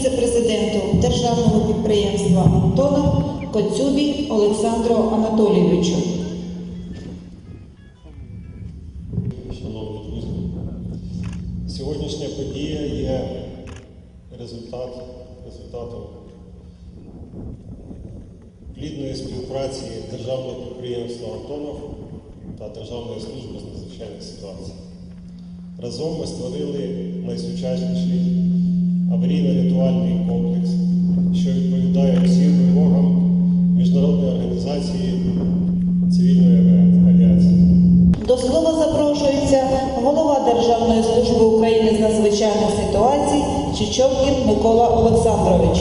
віце-президенту державного підприємства Антонов Коцюбі Олександру Анатолійовичу. Шановні друзі, сьогоднішня подія є результат, результатом плідної співпраці державного підприємства Антонов та Державної служби з надзвичайних ситуацій. Разом ми створили найсучасніший аварійно-рятувальний комплекс, що відповідає всім вимогам Міжнародної організації цивільної авіації. До слова запрошується голова Державної служби України з надзвичайних ситуацій Чичовкін Микола Олександрович.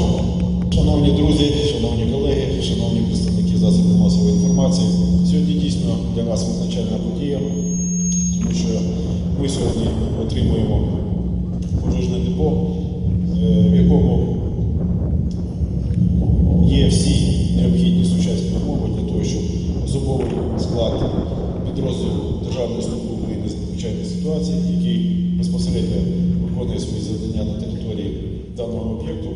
Шановні друзі, шановні колеги, шановні представники засобів масової інформації, сьогодні дійсно для нас визначальна подія, тому що ми сьогодні отримуємо пожежне депо, е, в якому є всі необхідні сучасні умови для того, щоб особовий склад підрозділу Державної служби України з надзвичайних ситуацій, який безпосередньо виконує свої завдання на території даного об'єкту,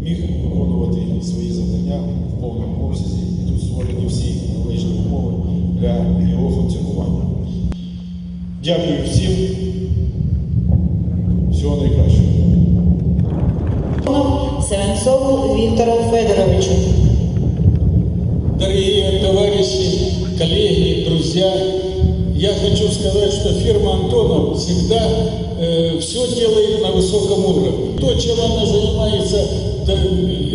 міг виконувати свої завдання в повному Дякую всім. Всього найкращого. Севенцову Віктору Федоровичу. Дорогие товарищи, коллеги, друзья, я хочу сказать, что фирма Антонов всегда все делает на высоком уровне. То, чем она занимается, да,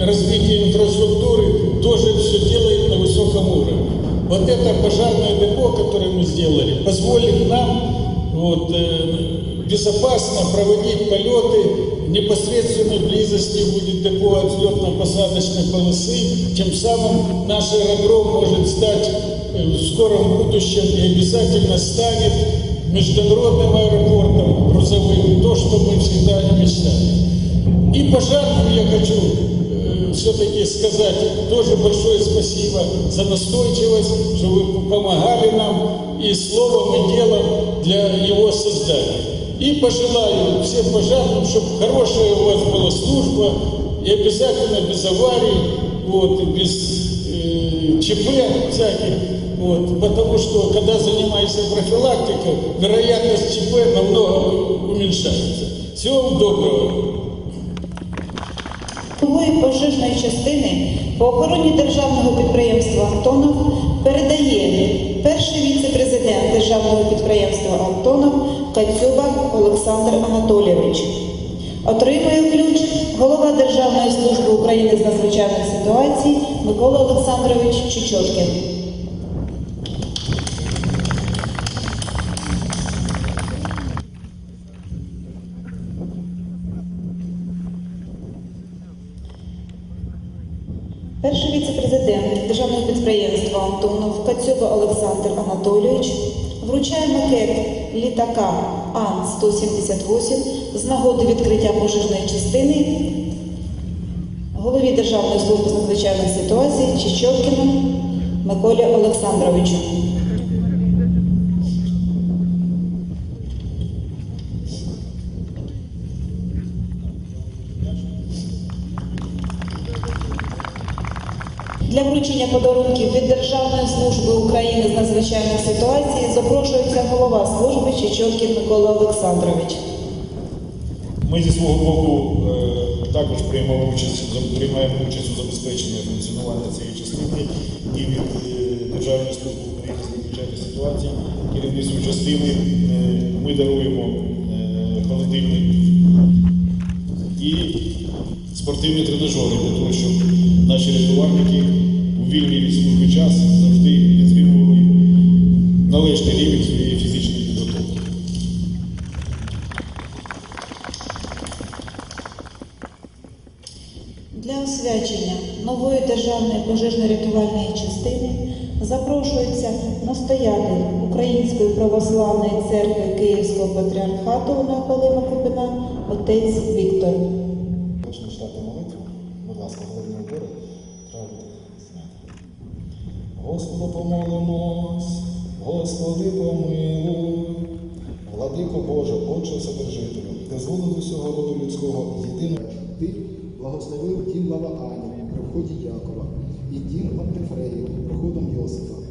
развитием инфраструктуры, тоже все делает на высоком уровне. Вот это пожарное депо, которое мы сделали, позволит вот, э, безопасно проводить полеты. В непосредственной близости будет депо от взлетно-посадочной полосы. Тем самым наш аэродром может стать э, в скором будущем и обязательно станет международным аэропортом грузовым, то, что мы всегда и мечтали. И пожарным я хочу э, все-таки сказать тоже большое спасибо за настойчивость, что вы помогали нам и словом, и делом для его создания. И пожелаю всем пожарным, чтобы хорошая у вас была служба, и обязательно без аварий, вот, и без э, ЧП всяких, вот, потому что когда занимаешься профилактикой, вероятность ЧП намного уменьшается. Всего вам доброго. Головою пожежної частини по охороні державного підприємства Антонов передає перший віце-президент державного підприємства Антонов Кацюба Олександр Анатолійович. Отримує ключ голова Державної служби України з надзвичайних ситуацій Микола Олександрович Чичошкін. Перший віце-президент державного підприємства Антонов Кацюба Олександр Анатолійович вручає макет літака Ан-178 з нагоди відкриття пожежної частини голові Державної служби з надзвичайних ситуацій Чичовкіну Миколі Олександровичу. Для вручення подарунків від Державної служби України з надзвичайних ситуацій запрошується голова служби Чичовкін Микола Олександрович. Ми зі свого боку е, також приймаємо участь, приймаємо участь у забезпеченні функціонування цієї частини і від е, Державної служби України з надзвичайних ситуацій керівництву частини е, ми даруємо холодильник і спортивні тренажери для того, щоб наші рятувальники у вільний від служби час завжди підтримували належний рівень своєї фізичної підготовки. Для освячення нової державної пожежно-рятувальної частини запрошується настоятель Української православної церкви Київського патріархату на Палима Купина отець Віктор. Почну читати молитву. Будь ласка, зняти. Господу помолимось, Господи помилуй, Владико Боже, Отче Содержителю, ти з усього роду людського єдиного. Ти благословив дім Лаваанів при вході Якова і дім Антифреїв приходом Йосифа.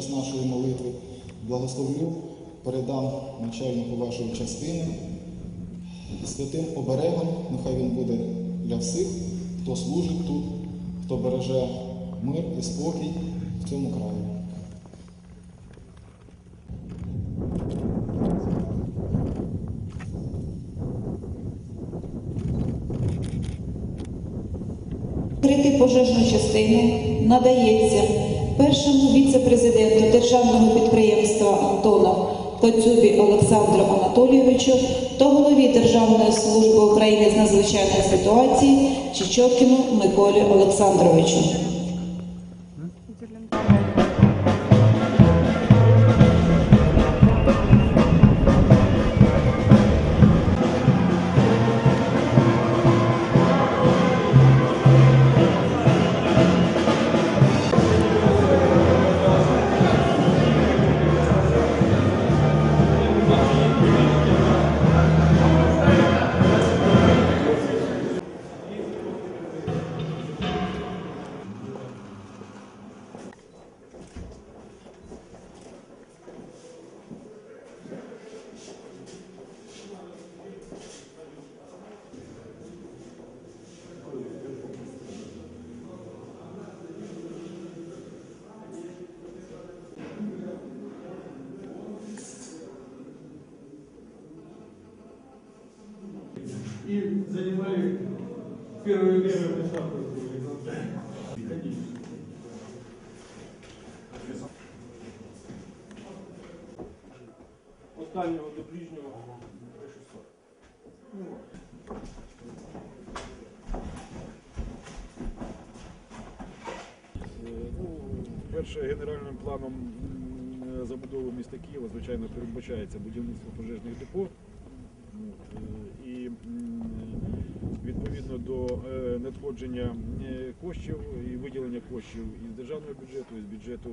Час нашої молитви, благословлю, передам начальнику вашої частини. Святим оберегом, нехай він буде для всіх, хто служить тут, хто береже мир і спокій в цьому краї. Відкрити пожежну частину надається першому віце-президенту державного підприємства Антонов Коцюбі Олександру Анатолійовичу та голові Державної служби України з надзвичайних ситуацій Чечокіну Миколі Олександровичу. И занимали первые места в местах. От дальнього до ближнього. Ну, перше, генеральним планом забудови міста Києва, звичайно, передбачається будівництво пожежних депо. І відповідно до е, надходження е, коштів і виділення коштів із державного бюджету, із бюджету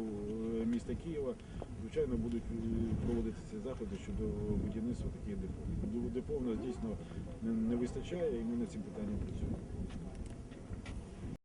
е, міста Києва, звичайно, будуть проводитися заходи щодо будівництва таких депо. Депо в нас дійсно не вистачає, і ми над цим питанням працюємо.